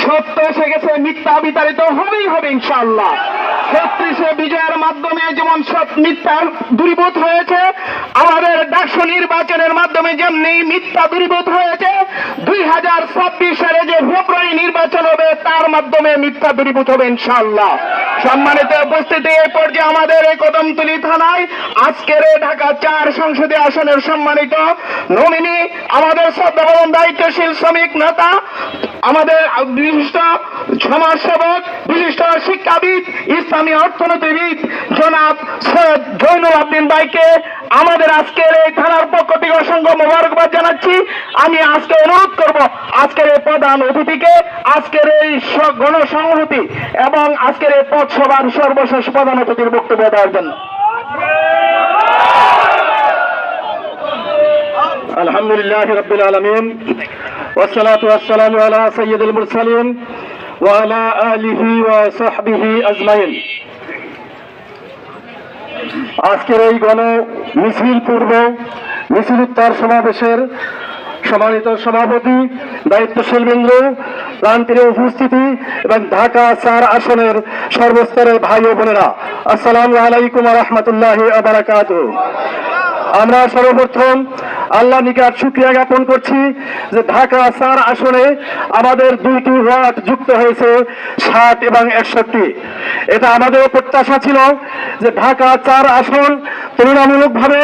সত্য এসে গেছে মিথ্যা বিতাড়িত ছত্রিশে বিজয়ের মাধ্যমে যেমন সব মিথ্যা দূরীভূত হয়েছে আমাদের ডাকসু নির্বাচনের মাধ্যমে যেমনি মিথ্যা দূরীভূত হয়েছে, দুই হাজার ছাব্বিশ সালে যে ফেব্রুয়ারি নির্বাচন হবে, তার মাধ্যমে মিথ্যা দূরীভূত হবে ইনশাআল্লাহ। সম্মানিত উপস্থিতি এই পর্যায়ে আমাদের এই কদমতলী থানায় আজকের ঢাকা চার সংসদীয় আসনের সম্মানিত নমিনি, আমাদের শ্রদ্ধাবরণ দায়িত্বশীল শ্রমিক নেতা, আমাদের বিশিষ্ট সমাজসেবক, বিশিষ্ট শিক্ষাবিদ, ইসলামী অর্থনীতিবিদ জনাব সৈয়দ জৈনুল আবদিন ভাইকে আমাদের আজকের এই থানার পক্ষ থেকে অসংখ্য মোবারকবাদ জানাচ্ছি আমি আজকে অনুরোধ করব আজকের এই প্রধান অতিথিকে আজকের এই স- গণসংহতি এবং আজকের এই পথসভার সর্বশেষ প্রধান অতিথির বক্তব্য দেওয়ার জন্য الحمد لله رب العالمين والصلاة والسلام على سيد المرسلين وعلى آله وصحبه أجمعين আজকের এই গণ মিছিল পূর্ব মিছিল উত্তর সমাবেশের সম্মানিত সভাপতি দায়িত্বশীল বিন্দু প্রান্তীয় উপস্থিতি এবং ঢাকা চার আসনের সর্বস্তরের ভাই ও বোনেরা, আসসালামু আলাইকুম রহমতুল্লাহ আমরা সর্বপ্রথম আল্লাহ নিকার শুক্রিয়া জ্ঞাপন করছি যে ঢাকা চার আসনে আমাদের দুইটি ওয়ার্ড যুক্ত হয়েছে ষাট এবং একষট্টি। এটা আমাদের প্রত্যাশা ছিল যে ঢাকা চার আসন তুলনামূলকভাবে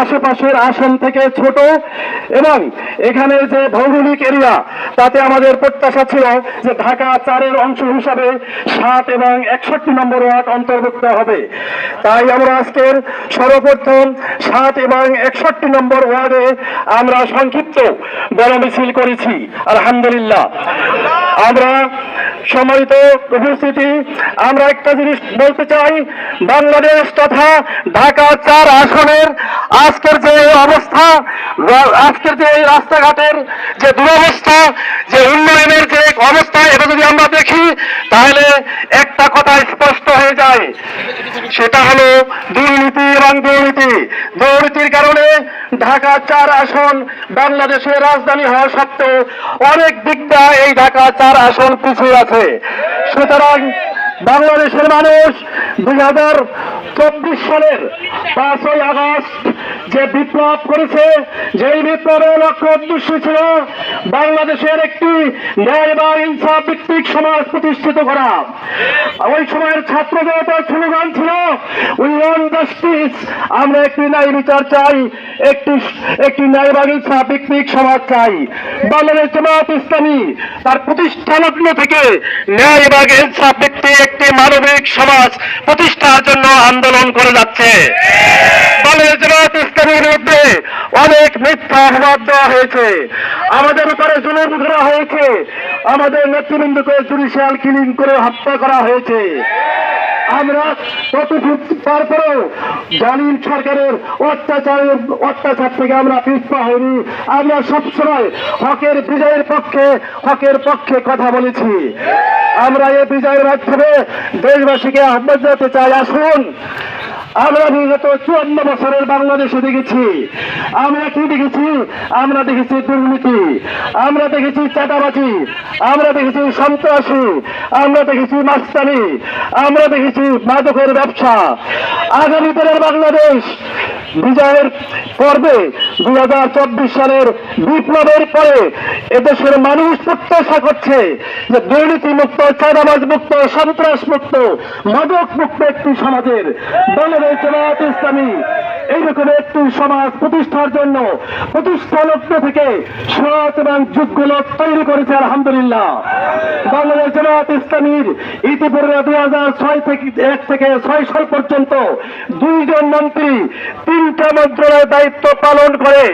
আশেপাশের আসন থেকে ছোট এবং এখানে যে ভৌগোলিক এরিয়া, তাতে আমাদের প্রত্যাশা ছিল যে ঢাকা চারের অংশ হিসাবে ষাট এবং একষট্টি নম্বর ওয়ার্ড অন্তর্ভুক্ত হবে। তাই আমরা আজকের সর্বপ্রথম ষাট এবং একষট্টি নম্বর ওয়ার্ডে আমরা সংক্ষিপ্ত গণমিছিল করেছি। আলহামদুলিল্লাহ। আমরা সম্মানিত উপস্থিতি, আমরা একটা জিনিস বলতে চাই, বাংলাদেশ তথা ঢাকা চার আসনের আজকের যে অবস্থা, আজকের যে রাস্তাঘাটের যে দুরবস্থা, যে উন্নয়নের যে অবস্থা, এটা যদি আমরা দেখি, তাহলে একটা কথা স্পষ্ট হয়ে যায় সেটা হলো দুর্নীতি এবং দুর্নীতি। দুর্নীতির কারণে ঢাকা চার আসন বাংলাদেশের রাজধানী হওয়া সত্ত্বেও অনেক দিকটা এই ঢাকা চার আসন পিছিয়ে আছে। সুতরাং বাংলাদেশের মানুষ দুই হাজার চব্বিশ সালের পাঁচই আগস্ট যে বিপ্লব করেছে, যেই বিপ্লবের লক্ষ্য উদ্দেশ্য ছিল, বাংলাদেশের একটি ন্যায় বা ইনসাফ ভিত্তিক সমাজ প্রতিষ্ঠিত করা। ওই সময়ের ছাত্র জনতার স্লোগান ছিল উই ওয়ান জাস্টিস। আমরা একটি ন্যায় বিচার চাই, একটি একটি ন্যায় বা ইনসাফ ভিত্তিক সমাজ চাই। বাংলাদেশ জামাত ইসলামী তার প্রতিষ্ঠা লগ্ন থেকে ন্যায় এবং ইনসাফ ভিত্তিক একটি মানবিক সমাজ প্রতিষ্ঠার জন্য আন্দোলন করে যাচ্ছে। অনেক মিথ্যা অপবাদ দেওয়া হয়েছে। আমাদের উপরে জুলুম করা হয়েছে। আমাদের নেতৃবৃন্দকে জুডিশিয়াল কিলিং করে হত্যা করা হয়েছে। আমরা তারপরেও জালিম সরকারের অত্যাচারের অত্যাচার থেকে আমরা পিছপা হইনি। আমরা সবসময় হকের বিজয়ের পক্ষে, হকের পক্ষে কথা বলেছি। আমরা এই বিজয়ের মাধ্যমে দেশবাসীকে আহ্বান জানাতে চাই, আসুন। আমরা বিগত চুয়ান্ন বছরের বাংলাদেশে দেখেছি। আমরা কি দেখেছি? আমরা দেখেছি দুর্নীতি। আমরা দেখেছি চাঁদাবাজি। আমরা দেখেছি সন্ত্রাসী। আমরা দেখেছি মাস্তানি। আমরা দেখেছি মাদকের ব্যবসা। আগামী দিনের বাংলাদেশ বিজয়ের পর্বে দুই হাজার চব্বিশ সালের বিপ্লবের পরে এদেশের মানুষ প্রত্যাশা করছে যে দুর্নীতি মুক্ত চাঁদাবাজ মুক্ত সন্ত্রাস মুক্ত মাদক মুক্ত একটি সমাজের বাংলাদেশ জামায়াত ইসলামী এইরকম একটি সমাজ প্রতিষ্ঠার জন্য প্রতিষ্ঠা লক্ষ্য থেকে সৎ এবং যোগ্য লোক তৈরি করেছে, আলহামদুলিল্লাহ। বাংলাদেশ জামায়াত ইসলামীর ইতিপূর্বে দুই হাজার ছয় থেকে এক থেকে ছয় সাল পর্যন্ত দুইজন মন্ত্রী তিনটা মন্ত্রণালয়ের দায়িত্ব পালন করে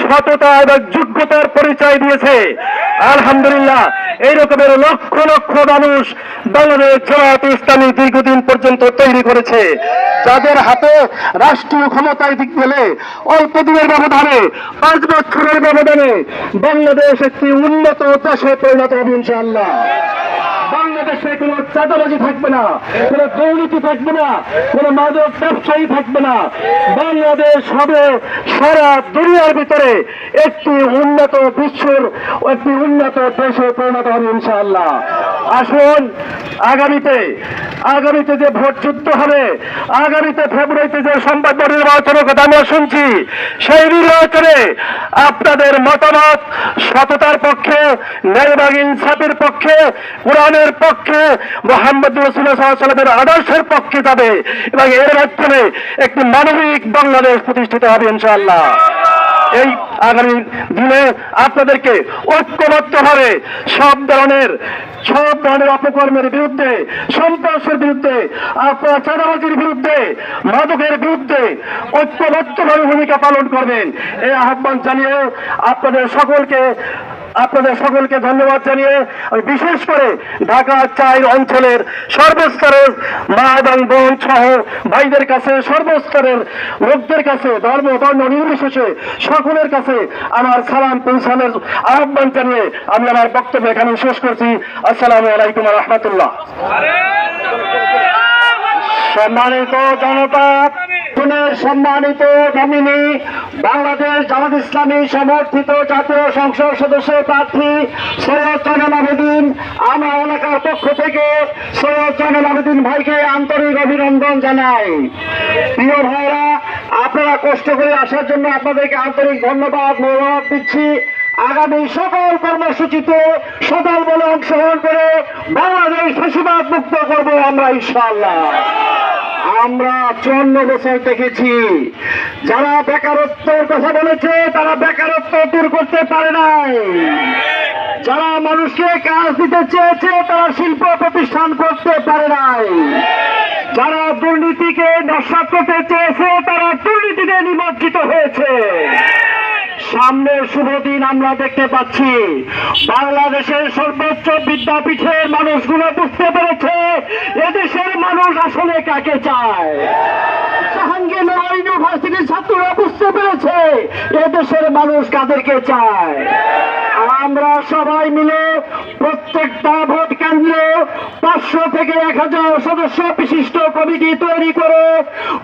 সততা এবং যোগ্যতার পরিচয় দিয়েছে। আলহামদুলিল্লাহ, এই রকমের লক্ষ লক্ষ মানুষ বাংলাদেশ ইসলামী দীর্ঘদিন পর্যন্ত তৈরি করেছে। যাদের হাতে রাষ্ট্রীয় ক্ষমতায় দিক গেলে অল্প দিনের ব্যবধানে, পাঁচ বছরের ব্যবধানে বাংলাদেশ একটি উন্নত দেশে পরিণত হবে ইনশাআল্লাহ। বাংলাদেশে কোনো চাঁদাবাজি থাকবে না, কোনো দুর্নীতি থাকবে না, কোনো মাদক ব্যবসায়ী থাকবে না। বাংলাদেশ হবে সারা দুনিয়ার ভিতরে একটি উন্নত বিশ্বের, একটি উন্নত দেশে পরিণত হবে ইনশাআল্লাহ। আসুন আগামীতে আগামীতে যে ভোট যুদ্ধ হবে, আগামীতে ফেব্রুয়ারিতে যে সম্ভাব্য নির্বাচনের কথা আমরা শুনছি। সেই নির্বাচনে আপনাদের মতামত, সততার পক্ষে ন্যায়বাগ ইনসাফের পক্ষে, কোরআনের পক্ষে, মোহাম্মদ রসুলের আদর্শের পক্ষে যাবে। এবং এর মাধ্যমে একটি মানবিক বাংলাদেশ প্রতিষ্ঠিত হবে, ইনশাআল্লাহ। এই আগামী দিনে আপনাদেরকে ঐক্যবদ্ধভাবে সব ধরনের সব ধরনের অপকর্মের বিরুদ্ধে, সন্ত্রাসের বিরুদ্ধে, আপনার চাঁদাবাজির বিরুদ্ধে, মাদকের বিরুদ্ধে ঐক্যবদ্ধভাবে ভূমিকা পালন করবেন। এই আহ্বান জানিয়ে আপনাদের সকলকে আপনাদের সকলকে ধন্যবাদ জানিয়ে আমি বিশেষ করে ঢাকা চাই অঞ্চলের সর্বস্তরের মা এবং বোন সহ ভাইদের কাছে, সর্বস্তরের লোকদের কাছে, ধর্ম বর্ণ নির্বিশেষে সকলের কাছে আমার সালাম পৌঁছানোর আহ্বান জানিয়ে আমি আমার বক্তব্য এখানে শেষ করছি। আসসালামু আলাইকুম রহমতুল্লাহ। সম্মানিত জনতা পুনের সম্মানিত নমিনি, বাংলাদেশ জামাত ইসলামী সমর্থিত জাতীয় সংসদ সদস্য প্রার্থী সৈয়দ জয়নাল আবেদিন। আমার এলাকার পক্ষ থেকে সৈয়দ জয়নাল আবেদিন ভাইকে আন্তরিক অভিনন্দন জানাই। প্রিয় ভাইরা, আপনারা কষ্ট করে আসার জন্য আপনাদেরকে আন্তরিক ধন্যবাদ মনোভাব দিচ্ছি। আগামী সকল কর্মসূচিতে সদল বলে অংশগ্রহণ করে বাংলাদেশ ফাঁসিবাদ মুক্ত করব আমরা, ইনশাআল্লাহ। আমরা চুয়ান্ন বছর দেখেছি। যারা বেকারত্বের কথা বলেছে, তারা বেকারত্ব দূর করতে পারে নাই। যারা মানুষকে কাজ দিতে চেয়েছে, তারা শিল্প প্রতিষ্ঠান করতে পারে নাই। যারা দুর্নীতিকে নস্বাত করতে চেয়েছে, তারা দুর্নীতিতে নিমজ্জিত হয়েছে। সামনের শুভ দিন আমরা দেখতে পাচ্ছি। বাংলাদেশের সর্বোচ্চ বিদ্যাপীঠের মানুষগুলো বুঝতে পেরেছে, এদেশের মানুষ আসলে কাকে চায়? ছাত্ররা বুঝতে পেরেছে, এদেশের মানুষ কাদেরকে চায়? সবাই মিলে প্রত্যেকটা ভোট কেন্দ্রে পাঁচশো থেকে এক হাজার সদস্য বিশিষ্ট কমিটি তৈরি করে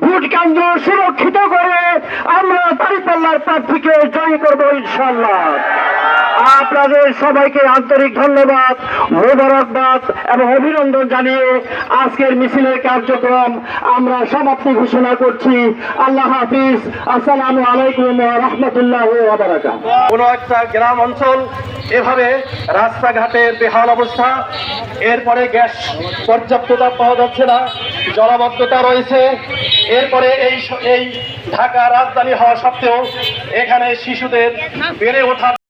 ভোট কেন্দ্র সুরক্ষিত করে আমরা তারিপাল্লার প্রার্থীকে জয়ী করব ইনশাল্লাহ আপনাদের সবাইকে আন্তরিক ধন্যবাদ, মোবারকবাদ এবং অভিনন্দন জানিয়ে আজকের মিছিলের কার্যক্রম আমরা সমাপ্তি ঘোষণা করছি। আল্লাহ হাফিজ। আসসালামু আলাইকুম রহমতুল্লাহ কোনো একটা গ্রাম অঞ্চল এভাবে রাস্তাঘাটের বেহাল অবস্থা, এরপরে গ্যাস পর্যাপ্ততা পাওয়া যাচ্ছে না, জলাবদ্ধতা রয়েছে, এরপরে এই এই ঢাকা রাজধানী হওয়া সত্ত্বেও এখানে শিশুদের বেড়ে ওঠার